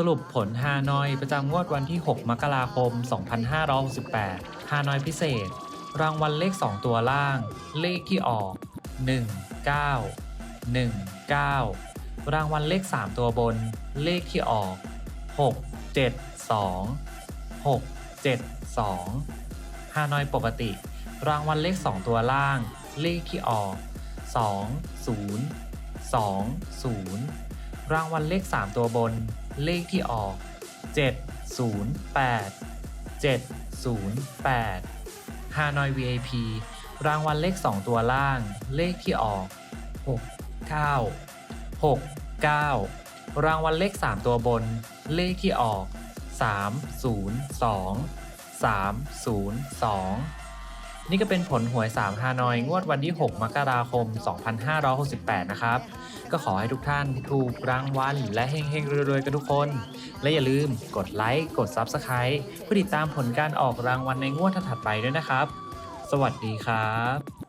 สรุปผลฮานอยประจำงวดวันที่ 6 มกราคม 2568 ฮานอยพิเศษ รางวัลเลข 2 ตัวล่าง เลขที่ออก 1 9 1 9 รางวัลเลข 3 ตัวบน เลขที่ออก 6 7 2 6 7 2 ฮานอยปกติ รางวัลเลข 2 ตัวล่าง เลขที่ออก 2 0 2 0 รางวัลเลข 3 ตัวบน เลขที่ออก 708 708ฮานอย VIP รางวัลเลข 2 ตัวล่าง เลขที่ออก 69 69 รางวัลเลข 3 ตัวบน เลขที่ออก 302 302 นี่ก็เป็นผลหวย3ฮานอย งวดวันที่ 6 มกราคม 2568 นะครับ ก็ขอให้ทุกท่านถูกรางวัลและเฮงๆรวยๆ กันทุกคน และอย่าลืมกดไลค์ กด Subscribe เพื่อติดตามผลการออกรางวัลในงวดถัดไปด้วยนะครับ สวัสดีครับ